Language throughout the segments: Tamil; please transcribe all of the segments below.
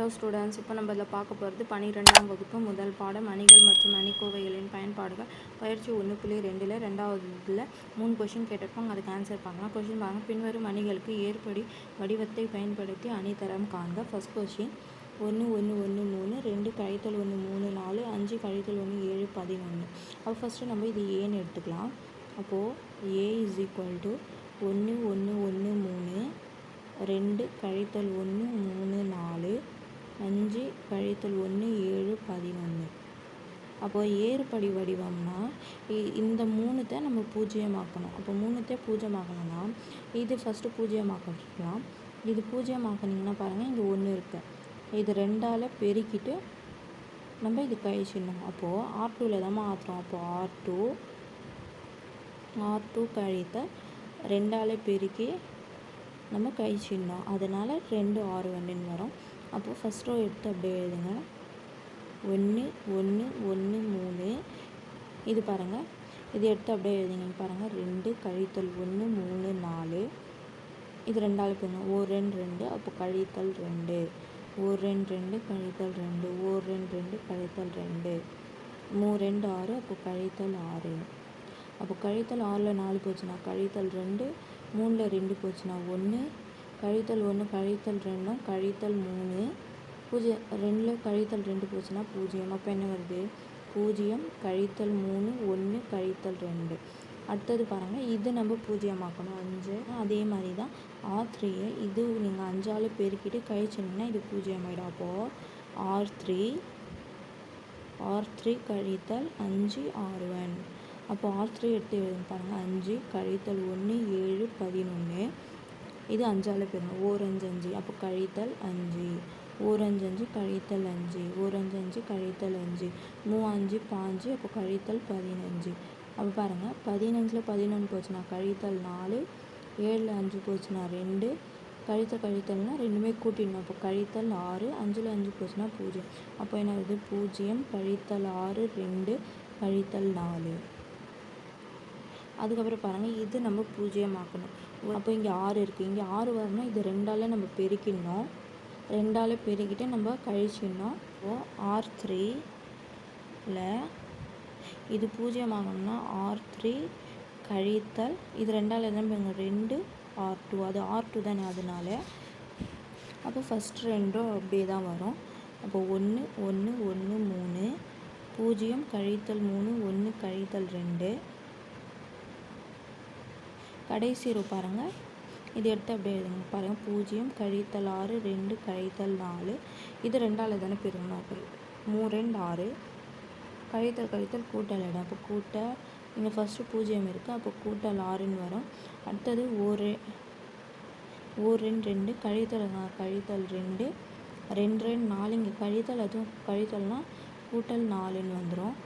ஹலோ ஸ்டூடெண்ட்ஸ் இப்போ நம்ம இதில் பார்க்க போகிறது பன்னிரெண்டாம் வகுப்பு முதல் பாடம் அணிகள் மற்றும் அணிக்கோவைகளின் பயன்பாடுகள். பயிற்சி ஒன்று புள்ளி ரெண்டில் ரெண்டாவது இதில் மூணு கொஷின் கேட்டிருப்பாங்க அதுக்கு ஆன்சர் பார்க்கலாம். கொஷின் பாருங்கள் பின்வரும் அணிகளுக்கு ஏற்படி வடிவத்தை பயன்படுத்தி அணிதரம் காண்க. ஃபர்ஸ்ட் கொஷின் ஒன்று ஒன்று ஒன்று மூணு ரெண்டு கழித்தல் ஒன்று மூணு நாலு அஞ்சு கழித்தல் ஒன்று ஏழு பதினொன்று. அப்போ ஃபஸ்ட்டு நம்ம இது ஏன்னு எடுத்துக்கலாம். அப்போது ஏ இஸ் ஈக்குவல் டு ஒன்று ஒன்று ஒன்று மூணு ரெண்டு கழித்தல் ஒன்று மூணு நாலு கழித்தல் ஒன்று ஏழு பதினொன்று. அப்போ ஏறுபடி வடிவம்னா இ- இந்த மூணுத்தை நம்ம பூஜ்ஜியமாக்கணும். அப்போ மூணுத்தை பூஜ்ஜியமாக்கணும்னா இது ஃபஸ்ட்டு பூஜ்ஜியமாக்கலாம் இது பூஜ்ஜியமாக்கினீங்கன்னா பாருங்கள் இங்கே ஒன்று இருக்குது இது ரெண்டால் பெருக்கிட்டு நம்ம இது கழிச்சிடணும் அப்போது ஆர் டூவில் தான் மாற்றுறோம் அப்போது ஆர் டூ ஆர் டூ கழித்த ரெண்டால் பெருக்கி நம்ம கழிச்சிடணும் அதனால் ரெண்டு ஆறு ஒன்றுன்னு வரும். அப்போது ஃபஸ்ட் ரோ எடுத்து அப்படியே எழுதுங்க. ஒன்று ஒன்று ஒன்று மூணு. இது பாருங்கள் இது எடுத்து அப்படியே எழுதுங்க. பாருங்கள் ரெண்டு கழித்தல் ஒன்று மூணு நாலு. இது ரெண்டாவது போங்க. ஓ ரெண்டு ரெண்டு. அப்போ கழித்தல் ரெண்டு. ஓ ரெண்டு ரெண்டு கழித்தல் ரெண்டு. ஓ ரெண்டு ரெண்டு கழித்தல் ரெண்டு. மூ ரெண்டு ஆறு. அப்போ கழித்தல் ஆறு. அப்போ கழித்தல் ஆறில் நாலு போச்சுன்னா கழித்தல் ரெண்டு. மூணில் ரெண்டு போச்சுன்னா ஒன்று கழித்தல் ஒன்று கழித்தல் ரெண்டும் கழித்தல் மூணு. பூஜ்ஜியம் ரெண்டில் கழித்தல் ரெண்டு போச்சுன்னா பூஜ்ஜியம். அப்போ என்ன வருது? பூஜ்ஜியம் கழித்தல் மூணு ஒன்று கழித்தல் ரெண்டு. அடுத்தது பாருங்கள் இது நம்ம பூஜ்ஜியமாக்கணும். அஞ்சு. அதே மாதிரி தான் ஆர் த்ரீயை இது நீங்கள் அஞ்சால் பெருக்கிட்டு கழிச்சிங்கன்னா இது பூஜ்ஜியம் ஆகிடும் அப்போது ஆர் த்ரீ ஆர் த்ரீ கழித்தல் அஞ்சு ஆர் ஒன் அப்போ ஆர் த்ரீ எடுத்து எழுதுங்க பாருங்கள் அஞ்சு கழித்தல் ஒன்று ஏழு பதினொன்று இது அஞ்சால் பெருங்க ஓர் அஞ்சு. அஞ்சு அப்போ கழித்தல் அஞ்சு. ஓர் அஞ்சு அஞ்சு கழித்தல் அஞ்சு. ஓர் அஞ்சு அஞ்சு கழித்தல் அஞ்சு. மூ அஞ்சு பாஞ்சு அப்போ கழித்தல் பதினஞ்சு. அப்போ பாருங்கள் பதினஞ்சில் பதினொன்று போச்சுன்னா கழித்தல் நாலு ஏழில் அஞ்சு போச்சுன்னா ரெண்டு. கழித்தல் கழித்தல்னா ரெண்டுமே கூட்டிடணும். அப்போ கழித்தல் ஆறு அஞ்சில் அஞ்சு போச்சுன்னா பூஜ்ஜியம். அப்போ என்ன வருது? பூஜ்ஜியம் கழித்தல் ஆறு ரெண்டு கழித்தல் நாலு. அதுக்கப்புறம் பாருங்கள் இது நம்ம பூஜ்ஜியமாக்கணும். அப்போ இங்கே ஆறு இருக்குது. இங்கே ஆறு வரணும் இது ரெண்டால் நம்ம பெருக்கிடணும். ரெண்டால் பெருக்கிட்டு நம்ம கழிச்சிடணும். இப்போ ஆர் த்ரீல இது பூஜ்ஜியமாகணும்னா ஆர் த்ரீ கழித்தல் இது ரெண்டால் என்ன பண்ணுங்க? ரெண்டு ஆர் டூ அது ஆர் டூ தானே அதனால. அப்போ ஃபஸ்ட் ரெண்டும் அப்படியே தான் வரும். அப்போ ஒன்று ஒன்று ஒன்று மூணு. பூஜ்ஜியம் கழித்தல் மூணு ஒன்று கழித்தல் ரெண்டு. கடைசி ரூ பாருங்கள் இது எடுத்து அப்படியே எழுதுங்க. பாருங்கள் பூஜ்ஜியம் கழித்தல் ஆறு ரெண்டு கழித்தல் நாலு. இது ரெண்டால் தானே பெருங்கணும் அப்போ மூ ரெண்டு ஆறு. கழித்தல் கழித்தல் கூட்டல் இடம் அப்போ கூட்ட இங்கே ஃபஸ்ட்டு பூஜ்ஜியம் இருக்குது அப்போ கூட்டல் ஆறுன்னு வரும். அடுத்தது ஒரு ஓர் ரெண்டு ரெண்டு. கழித்தல் கழித்தல் ரெண்டு. ரெண்டு ரெண்டு நாலு. இங்கே கழித்தல் அதுவும் கழித்தல்னால் கூட்டல் நாலுன்னு வந்துடும்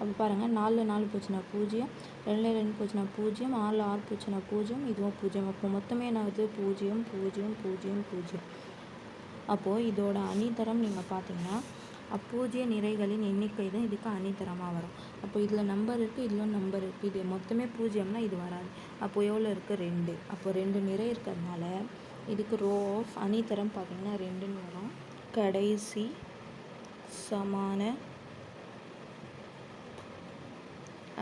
அப்போ பாருங்கள் நாலில் நாலு போச்சுன்னா பூஜ்ஜியம் ரெண்டில் ரெண்டு போச்சுன்னா பூஜ்ஜியம் ஆறில் ஆறு போச்சுன்னா பூஜ்ஜியம் இதுவும் பூஜ்ஜியம். அப்போ மொத்தமே என்ன ஆகுது? பூஜ்ஜியம் பூஜ்ஜியம் பூஜ்ஜியம் பூஜ்ஜியம். அப்போது இதோட அணிதரம் நீங்கள் பார்த்தீங்கன்னா அப்பூஜ்ய நிறைகளின் எண்ணிக்கை தான் இதுக்கு அணிதரமாக வரும். அப்போ இதில் நம்பர் இருக்குது இதில் நம்பர் இருக்குது இது மொத்தமே பூஜ்ஜியம்னா இது வராது. அப்போ எவ்வளோ இருக்குது ரெண்டு. அப்போ ரெண்டு நிறை இருக்கிறதுனால இதுக்கு ரோ ஆஃப் அணிதரம் பார்த்தீங்கன்னா ரெண்டுன்னு வரும். கடைசி சமான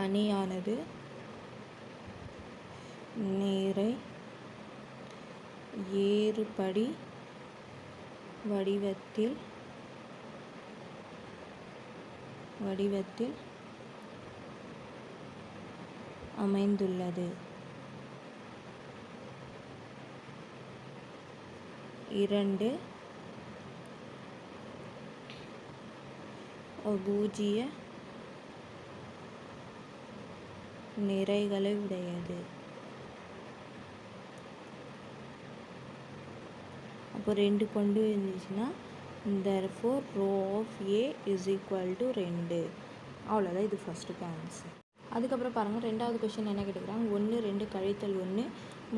அணியானது. நீரை ஏறுபடி வடிவத்தில் வடிவத்தில் அமைந்துள்ளது. இரண்டு பூஜ்ஜிய நிறைகளை உடையது. அப்போ ரெண்டு கொண்டு இருந்துச்சுன்னா therefore rho of A is equal to ரெண்டு. அவ்வளோதான் இது ஃபஸ்ட்டுக்கு ஆன்சர் அதுக்கப்புறம் பாருங்கள் ரெண்டாவது கொஷின் என்ன கேட்டுக்கிறாங்க? ஒன்று ரெண்டு கழித்தல் ஒன்று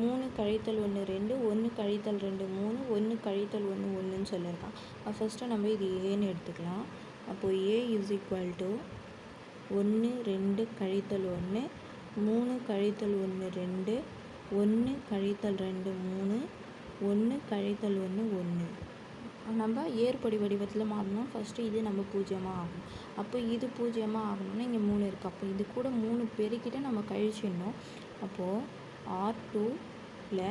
மூணு கழித்தல் ஒன்று ரெண்டு ஒன்று கழித்தல் ரெண்டு மூணு ஒன்று கழித்தல் ஒன்று ஒன்றுன்னு சொல்லியிருக்கான். ஃபஸ்ட்டு நம்ம இது ஏன்னு எடுத்துக்கலாம். அப்போது ஏ இஸ் ஈக்குவல் டு ஒன்று ரெண்டு கழித்தல் ஒன்று மூணு கழித்தல் ஒன்று ரெண்டு ஒன்று கழித்தல் ரெண்டு மூணு ஒன்று கழித்தல் ஒன்று ஒன்று. நம்ம ஏற்படி வடிவத்தில் மாறணும். ஃபஸ்ட்டு இது நம்ம பூஜ்ஜியமாக ஆகும் அப்போ இது பூஜ்ஜியமாக ஆகணும்னா இங்கே மூணு இருக்குது அப்போ இது கூட மூணு பெருக்கிட்ட நம்ம கழிச்சிடணும். அப்போது ஆர் டூவில்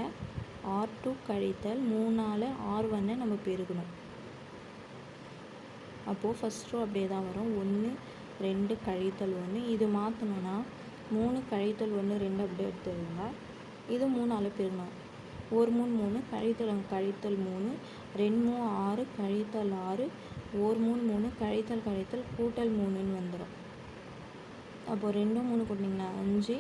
ஆர் டூ கழித்தல் மூணால் ஆர் ஒன்னை நம்ம பெருகணும். அப்போது ஃபஸ்ட் ரோ அப்படியே தான் வரும். ஒன்று ரெண்டு கழித்தல் ஒன்று இது மாற்றணுன்னா மூணு கழித்தல் ஒன்று ரெண்டு அப்படியே எடுத்துருங்க இது மூணு பெருக்கணும். ஒரு மூணு மூணு கழித்தல் கழித்தல் மூணு ரெண்டு மூணு ஆறு கழித்தல் ஆறு ஒரு மூணு மூணு கழித்தல் கழித்தல் கூட்டல் மூணுன்னு வந்துடும் அப்போது ரெண்டும் மூணு கூட்டிங்கன்னா அஞ்சு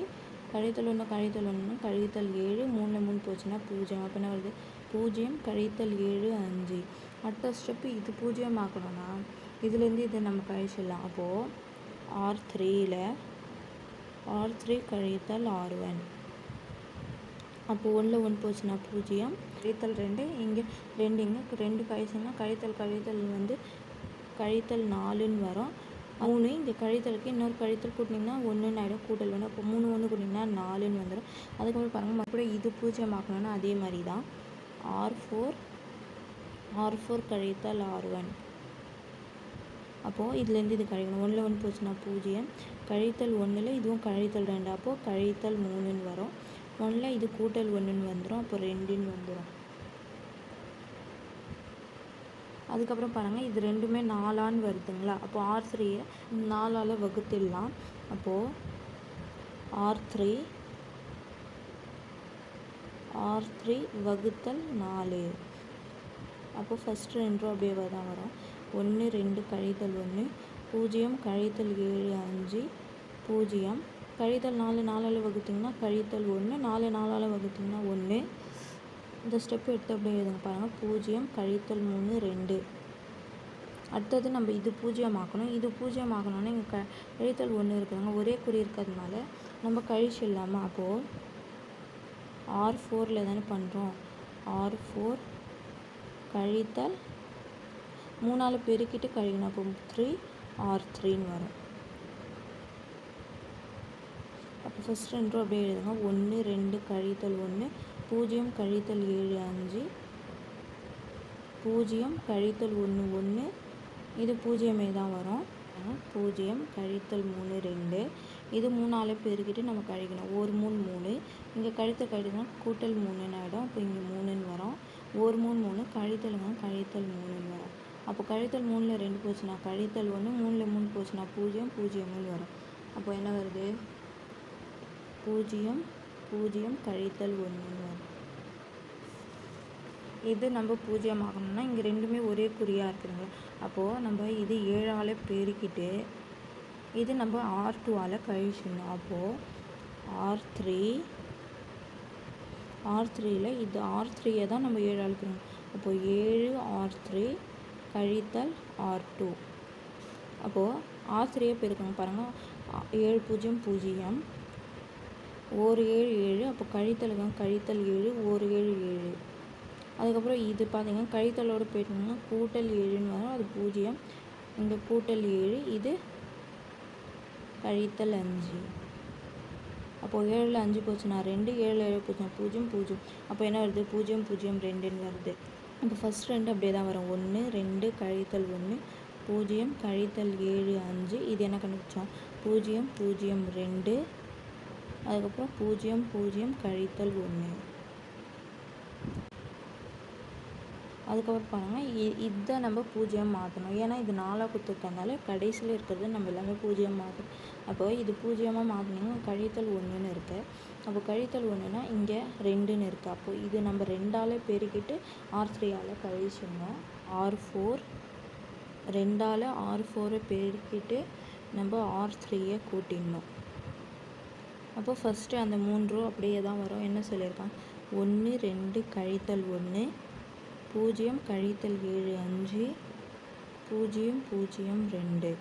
கழித்தல் ஒன்று கழித்தல் ஒன்று கழித்தல் ஏழு மூணில் மூணு போச்சுன்னா பூஜ்ஜியம். அப்போ என்ன வருது? பூஜ்ஜியம் கழித்தல் ஏழு அஞ்சு. அடுத்த ஸ்டெப்பு இது பூஜ்ஜியம் ஆக்கணும்னா இதுலேருந்து இதை நம்ம கழிச்சிடலாம். அப்போது ஆர் த்ரீயில் ஆர் த்ரீ கழித்தல் ஆர் ஒன் அப்போது ஒன்றில் ஒன் போச்சுன்னா பூஜ்ஜியம். கழித்தல் ரெண்டு இங்கே ரெண்டு இங்கே ரெண்டு கழிச்சுன்னா கழித்தல் கழித்தல் வந்து கழித்தல் நாலுன்னு வரும். மூணு இந்த கழித்தலுக்கு இன்னொரு கழித்தல் கூட்டினீங்கன்னா ஒன்றுன்னு ஆகிடும் கூட்டல் ஒன்று அப்போ மூணு ஒன்று கூட்டிங்கன்னா நாலுன்னு வந்துடும் அதுக்கப்புறம் பாருங்கள் மறுபடியும் இது பூஜ்ஜியம் ஆக்கணும்னா அதே மாதிரி தான். ஆர் ஃபோர் ஆர் ஃபோர் கழித்தல் ஆர் ஒன் அப்போது இதுலேருந்து இது கழிக்கணும். ஒன்றில் ஒன்று போச்சுன்னா பூஜ்ஜியம். கழித்தல் ஒன்றில் இதுவும் கழித்தல் ரெண்டு. அப்போது கழித்தல் மூணுன்னு வரும். ஒன்றில் இது கூட்டல் ஒன்றுன்னு வந்துடும் அப்போ ரெண்டுன்னு வந்துடும் அதுக்கப்புறம் பாருங்கள் இது ரெண்டுமே நாலான்னு வருதுங்களா? அப்போ ஆர் த்ரீயை நாலால் வகுத்திடலாம். அப்போது ஆர் த்ரீ ஆர் த்ரீ வகுத்தல் நாலு. அப்போ ஃபஸ்ட்டு ரெண்டு ரூபா அப்படியே தான் வரும். ஒன்று ரெண்டு கழித்தல் ஒன்று. பூஜ்ஜியம் கழித்தல் ஏழு அஞ்சு பூஜ்ஜியம். கழித்தல் நாலு நாலால் வகுத்திங்கன்னா கழித்தல் ஒன்று நாலு நாலால் வகுத்திங்கன்னா ஒன்று. இந்த ஸ்டெப் எடுத்து அப்படியே எழுதுங்க பாருங்கள் பூஜ்ஜியம் கழித்தல் மூணு ரெண்டு. அடுத்தது நம்ம இது பூஜ்ஜியம் ஆக்கணும் இது பூஜ்ஜியம் ஆக்கணும்னா இங்கே க கழித்தல் ஒன்று இருக்குதுங்க. ஒரே குறி இருக்கிறதுனால நம்ம கழிச்சு இல்லாமல் அப்போது ஆர் ஃபோரில் தானே பண்ணுறோம் ஆர் ஃபோர் கழித்தல் மூணால் பெருக்கிட்டு கழிக்கணும். அப்போ த்ரீ ஆர் த்ரீன்னு வரும். அப்போ ஃபஸ்ட் ரெண்டு ரூபா அப்படியே எழுதுங்க. ஒன்று ரெண்டு கழித்தல் ஒன்று பூஜ்ஜியம் கழித்தல் ஏழு அஞ்சு. பூஜ்ஜியம் கழித்தல் ஒன்று ஒன்று இது பூஜ்ஜியமே தான் வரும். பூஜ்ஜியம் கழித்தல் மூணு ரெண்டு. இது மூணால் பெருக்கிட்டு நம்ம கழிக்கணும். ஒரு மூணு மூணு. இங்கே கழித்தல் கழித்தல் கூட்டல் மூணுன்னு ஆகிடும் அப்போ இங்கே மூணுன்னு வரும். ஒரு மூணு மூணு. கழித்தலுங்க கழித்தல் மூணுன்னு வரும். அப்போ கழித்தல் மூணில் ரெண்டு போச்சுன்னா கழித்தல் ஒன்று மூணில் மூணு போச்சுன்னா பூஜ்ஜியம் பூஜ்ஜியம் மூணு வரும். அப்போ என்ன வருது? பூஜ்ஜியம் பூஜ்ஜியம் கழித்தல் ஒன்று வரும். இது நம்ம பூஜ்ஜியம் ஆகணும்னா இங்கே ரெண்டுமே ஒரே குறியாக இருக்குதுங்க அப்போது நம்ம இது ஏழால் பெருக்கிட்டு இது நம்ம ஆர் டூவால் கழிச்சிடணும். அப்போது ஆர் த்ரீ ஆர் த்ரீயில் இது ஆர் த்ரீயை தான் நம்ம ஏழால் அழுக்கணும் அப்போது ஏழு ஆர் த்ரீ கழித்தல் ஆர் டூ. அப்போது ஆசிரியர் பெருக்கணும் பாருங்கள் ஏழு பூஜ்ஜியம் பூஜ்ஜியம். ஒரு ஏழு ஏழு அப்போ கழித்தலுங்க கழித்தல் ஏழு ஒரு ஏழு ஏழு. அதுக்கப்புறம் இது பார்த்தீங்கன்னா கழித்தலோடு போயிட்டோம்னா கூட்டல் ஏழுன்னு வரும். அது பூஜ்ஜியம். இந்த கூட்டல் ஏழு இது கழித்தல் அஞ்சு. அப்போது ஏழில் அஞ்சு போச்சுன்னா ரெண்டு ஏழு ஏழு போச்சுன்னா பூஜ்ஜியம் பூஜ்ஜியம். அப்போ என்ன வருது? பூஜ்ஜியம் பூஜ்ஜியம் ரெண்டுன்னு வருது. இப்போ ஃபஸ்ட் ரெண்டு அப்படியே தான் வரும். ஒன்று ரெண்டு கழித்தல் ஒன்று பூஜ்ஜியம் கழித்தல் ஏழு அஞ்சு. இது என்ன கண்டுபிடிச்சோம்? பூஜ்ஜியம் பூஜ்ஜியம் ரெண்டு. அதுக்கப்புறம் பூஜ்ஜியம் பூஜ்ஜியம் கழித்தல் ஒன்று அதுக்கப்புறம் பாருங்கள் இ இதை நம்ம பூஜ்ஜியம் மாற்றணும் ஏன்னா இது நாலாக கொடுத்துருக்கறனால கடைசியில் இருக்கிறது நம்ம எல்லாமே பூஜ்ஜியம் மாற்றணும் அப்போ இது பூஜ்ஜியமாக மாற்றினீங்கன்னா கழித்தல் ஒன்றுன்னு இருக்குது அப்போ கழித்தல் ஒன்றுனா இங்கே ரெண்டுன்னு இருக்குது அப்போ இது நம்ம ரெண்டால் பெருக்கிட்டு ஆர் த்ரீயால் கழிச்சிடணும். ஆர் ஃபோர் ரெண்டால் ஆர் ஃபோரை பெருக்கிட்டு நம்ம ஆர் த்ரீயை கூட்டிடணும். அப்போ ஃபஸ்ட்டு அந்த மூன்று அப்படியே தான் வரும். என்ன சொல்லியிருக்கான்? ஒன்று ரெண்டு கழித்தல் ஒன்று பூஜ்ஜியம் கழித்தல் ஏழு அஞ்சு பூஜ்ஜியம் பூஜ்ஜியம் ரெண்டு.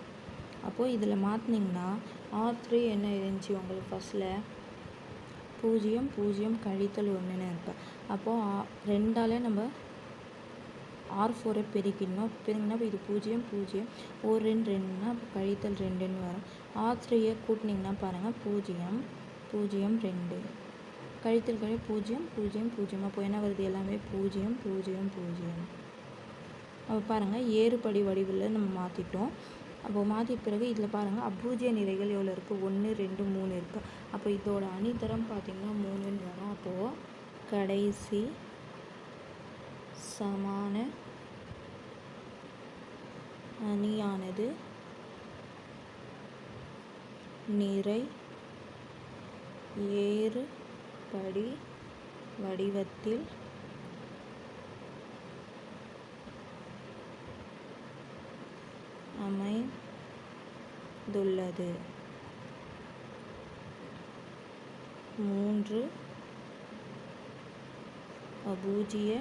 அப்போது இதில் மாற்றினீங்கன்னா ஆர் த்ரீ என்ன இருந்துச்சு உங்களுக்கு ஃபஸ்ட்டில் பூஜ்ஜியம் பூஜ்ஜியம் கழித்தல் ஒன்றுன்னு இருப்பேன் அப்போது ரெண்டால் நம்ம ஆர் ஃபோரை பெருக்கிடணும். பெருங்கினா இப்போ இது பூஜ்ஜியம் பூஜ்ஜியம். ஒரு ரெண்டு ரெண்டுனா அப்போ கழித்தல் ரெண்டுன்னு வரும். ஆர் த்ரீயை கூட்டினீங்கன்னா பாருங்கள் பூஜ்ஜியம் பூஜ்ஜியம் ரெண்டு. கழித்தல் பூஜ்ஜியம் பூஜ்ஜியம் பூஜ்ஜியம் அப்போ என்ன வருது? எல்லாமே பூஜ்ஜியம் பூஜ்ஜியம் பூஜ்ஜியம் அப்போ பாருங்கள் ஏறுபடி வடிவில் நம்ம மாற்றிட்டோம் அப்போ மாற்றி பிறகு இதில் பாருங்கள் அபூஜ்ய நிறைகள் எவ்வளோ இருக்குது ஒன்று ரெண்டு மூணு இருக்குது அப்போ இதோட அணித்தரம் பார்த்திங்கன்னா மூணுன்னு வரும். அப்போது கடைசி சமான அணியானது நிறை ஏறு படி வடிவத்தில் அமைந்துள்ளது. மூன்று அபூஜ்ய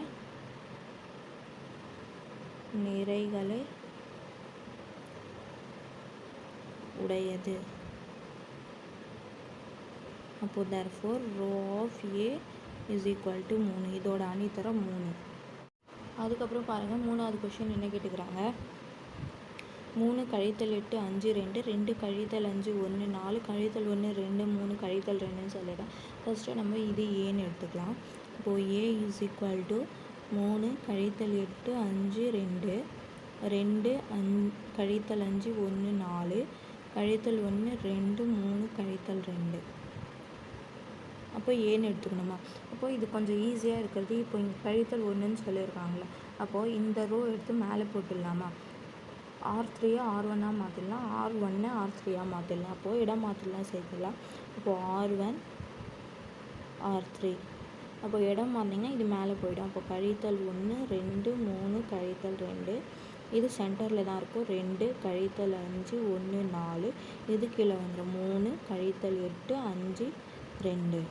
நிறைகளை உடையது. அப்போ therefore rho of A is equal to மூணு. இதோட அணித்தரம் மூணு. அதுக்கப்புறம் பாருங்கள் மூணாவது கொஷின் என்ன கேட்டுக்கிறாங்க? மூணு கழித்தல் எட்டு அஞ்சு ரெண்டு. ரெண்டு கழித்தல் அஞ்சு ஒன்று நாலு கழித்தல் ஒன்று ரெண்டு. மூணு கழித்தல் ரெண்டுன்னு சொல்லிடுறேன் ஃபஸ்ட்டு நம்ம இது ஏன்னு எடுத்துக்கலாம். இப்போது ஏ இஸ் ஈக்குவல் டு மூணு கழித்தல் எட்டு அஞ்சு ரெண்டு. ரெண்டு அஞ் கழித்தல் அஞ்சு ஒன்று நாலு. கழித்தல் ஒன்று ரெண்டு. மூணு கழித்தல் ரெண்டு. அப்போ ஏன்னு எடுத்துக்கணுமா? அப்போது இது கொஞ்சம் ஈஸியாக இருக்கிறது. இப்போ இங்கே கழித்தல் ஒன்றுன்னு சொல்லியிருக்காங்களே அப்போது இந்த ரோ எடுத்து மேலே போட்டுடலாமா? ஆர் த்ரீயை ஆர் ஒன்னாக மாற்றிடலாம் ஆர் ஒன்னை ஆர் த்ரீயாக மாற்றிடலாம் அப்போது இடம் மாற்றிடலாம் சேர்த்துக்கலாம் இப்போது ஆர் ஒன் ஆர் த்ரீ அப்போ இடம் மாறினீங்கன்னா இது மேலே போயிடும். அப்போ கழித்தல் ஒன்று ரெண்டு மூணு கழித்தல் ரெண்டு. இது சென்டரில் தான் இருக்கும். ரெண்டு கழித்தல் அஞ்சு ஒன்று நாலு. இது கீழே வந்துடும் மூணு கழித்தல் எட்டு அஞ்சு ரெண்டு.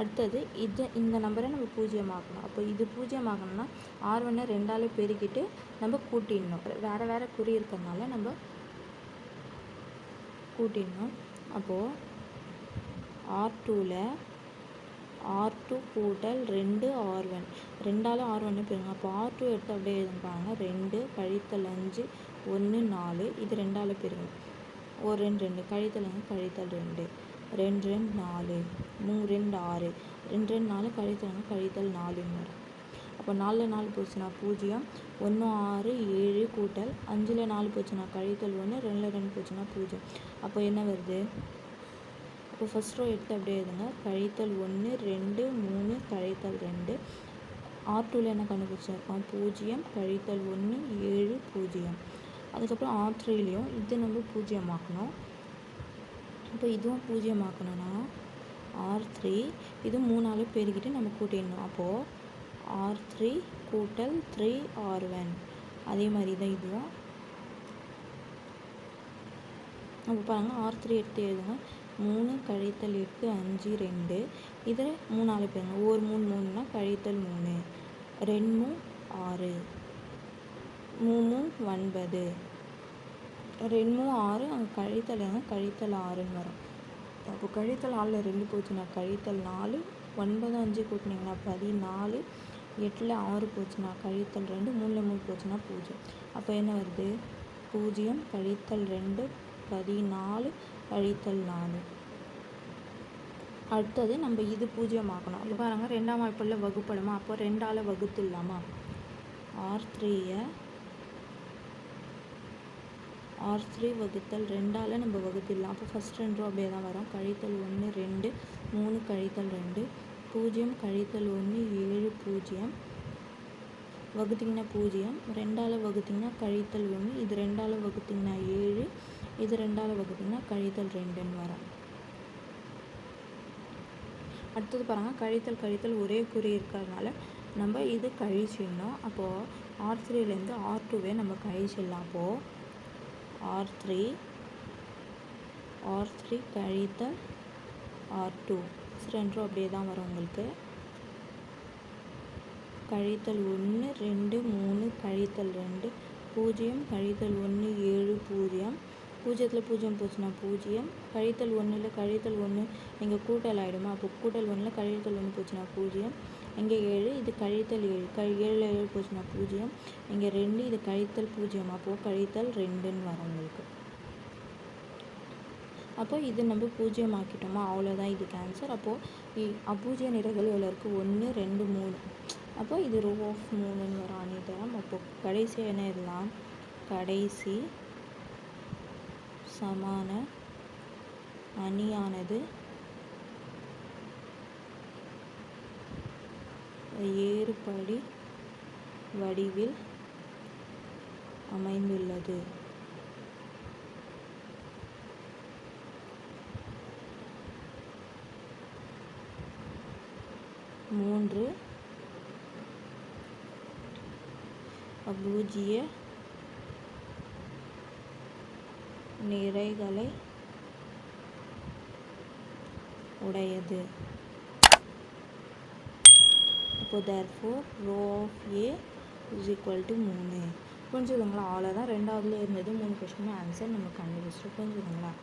அடுத்தது இது இந்த நம்பரை நம்ம பூஜ்ஜியமாக்கணும் அப்போ இது பூஜ்ஜியமாகணும்னா ஆர் ஒன்னை ரெண்டாலே பெருக்கிட்டு நம்ம கூட்டிடணும். வேறு வேறு குறி இருக்கிறதுனால நம்ம கூட்டிடணும். அப்போது ஆர் டூவில் ஆர் டூ கூட்டல் ரெண்டு ஆர் ஒன் ரெண்டாலும் ஆர் ஒன்று பெருங்க அப்போ ஆர் டூ எடுத்து அப்படியே எழுதுப்பாங்க ரெண்டு கழித்தல் அஞ்சு ஒன்று நாலு. இது ரெண்டாலும் பெருங்க ஒரு ரெண்டு ரெண்டு. கழித்தல் அஞ்சு கழித்தல் ரெண்டு. ரெண்டு ரெண்டு நாலு மூணு ரெண்டு ஆறு ரெண்டு ரெண்டு நாலு கழித்தல் கழித்தல் நாலுன்னு வரும் அப்போ நாலில் நாலு போச்சுன்னா பூஜ்ஜியம். ஒன்று ஆறு ஏழு கூட்டல் அஞ்சில் நாலு போச்சுன்னா கழித்தல் ஒன்று ரெண்டில் ரெண்டு போச்சுன்னா பூஜ்ஜியம். அப்போ என்ன வருது? இப்போ ஃபஸ்ட் ரோ எடுத்து அப்படியே எழுதுங்க. கழித்தல் ஒன்று ரெண்டு மூணு கழித்தல் ரெண்டு. ஆர் டூவில் என்ன கண்டுபிடிச்சிருக்கோம்? பூஜ்ஜியம் கழித்தல் ஒன்று ஏழு பூஜ்ஜியம். அதுக்கப்புறம் ஆர் த்ரீலேயும் இது நம்ம பூஜ்ஜியமாக்கணும். இப்போ இதுவும் பூஜ்ஜியமாக்கணும்னா ஆர் த்ரீ இது மூணாலே பெருக்கிட்டு நம்ம கூட்டிடணும். அப்போது ஆர் த்ரீ கூட்டல் த்ரீ ஆர் ஒன் அதே மாதிரி தான் இதுவும். அப்போ பாருங்கள் ஆர் த்ரீ எடுத்து எழுதுங்க. மூணு கழித்தல் எட்டு அஞ்சு ரெண்டு. இதில் மூணாலே பெருங்க. ஒரு மூணு மூணுனா கழித்தல் மூணு. ரெண்டு ஆறு. மூணு ஒன்பது. ரெண்டும் ஆறு அங்கே கழித்தல் என்ன கழித்தல் ஆறுன்னு வரும். அப்போ கழித்தல் ஆறில் ரெண்டு போச்சுன்னா கழித்தல் நாலு ஒன்பது அஞ்சு கூட்டினீங்கன்னா பதினாலு எட்டில் ஆறு போச்சுன்னா கழித்தல் ரெண்டு மூணில் மூணு போச்சுன்னா பூஜ்ஜியம். அப்போ என்ன வருது? பூஜ்ஜியம் கழித்தல் ரெண்டு பதினாலு கழித்தல் நாலு. அடுத்தது நம்ம இது பூஜ்ஜியம் ஆக்கணும் இது பாருங்க ரெண்டாம் வாய்ப்புள்ள வகுப்படுமா? அப்போ ரெண்டால் வகுத்துடலாமா ஆர் த்ரீயை ஆர் த்ரீ வகுத்தல் ரெண்டால் நம்ம வகுத்திடலாம். அப்போ ஃபஸ்ட் ரெண்டு ரூபா அப்படியே தான் வரும். கழித்தல் ஒன்று ரெண்டு மூணு கழித்தல் ரெண்டு பூஜ்ஜியம் கழித்தல் ஒன்று ஏழு பூஜ்ஜியம். வகுத்திங்கன்னா பூஜ்ஜியம். ரெண்டால் வகுத்திங்கன்னா கழித்தல் ஒன்று இது ரெண்டால் வகுத்திங்கன்னா ஏழு இது ரெண்டால் வகுத்திங்கன்னா கழித்தல் ரெண்டுன்னு வரும். அடுத்தது பாருங்கள் கழித்தல் கழித்தல் ஒரே குறி இருக்கிறதுனால நம்ம இது கழிச்சிடணும். அப்போது ஆர் த்ரீலேருந்து ஆர் டூவே நம்ம கழிச்சிடலாம். அப்போது ஆர் த்ரீ ஆர் த்ரீ கழித்தல் ஆர் டூ ரெண்டும் அப்படியே தான் வரும் உங்களுக்கு. கழித்தல் ஒன்று ரெண்டு மூணு கழித்தல் ரெண்டு பூஜ்ஜியம் கழித்தல் ஒன்று ஏழு பூஜ்ஜியம். பூஜ்ஜியத்தில் பூஜ்ஜியம் போச்சுன்னா பூஜ்ஜியம். கழித்தல் ஒன்றில் கழித்தல் ஒன்று நீங்கள் கூட்டல் ஆகிடுமா அப்போ கூட்டல் ஒன்றில் கழித்தல் ஒன்று போச்சுன்னா பூஜ்ஜியம். இங்கே ஏழு இது கழித்தல் ஏழு. க ஏழில் ஏழு போச்சுன்னா பூஜ்ஜியம். இங்கே ரெண்டு இது கழித்தல் பூஜ்ஜியம். அப்போது கழித்தல் ரெண்டுன்னு வரும் உங்களுக்கு. அப்போ இது நம்ம பூஜ்ஜியம் ஆக்கிட்டோமா? அவ்வளோதான் இதுக்கு ஆன்சர் அப்போது அபூஜ்ய நிறங்கள் எவ்வளோ இருக்குது ஒன்று ரெண்டு மூணு. அப்போ இது ரோ ஆஃப் மூணுன்னு வரும் அணிதரம் அப்போ கடைசியாக என்ன இதெல்லாம் கடைசி சமான அணியானது ஏறுபடி வடிவில் அமைந்துள்ளது. மூன்று பூஜ்ஜிய நிறைகளை உடையது. அப்போ therefore rho of A is equal to மூணு. புரிஞ்சுதுங்களா? அவ்வளோதான் ரெண்டாவதுலேயே இருந்தது. மூணு கொஸ்டினுமே ஆன்சர் நம்ம கண்டுபிடிச்சிட்டு புரிஞ்சுதுங்களா?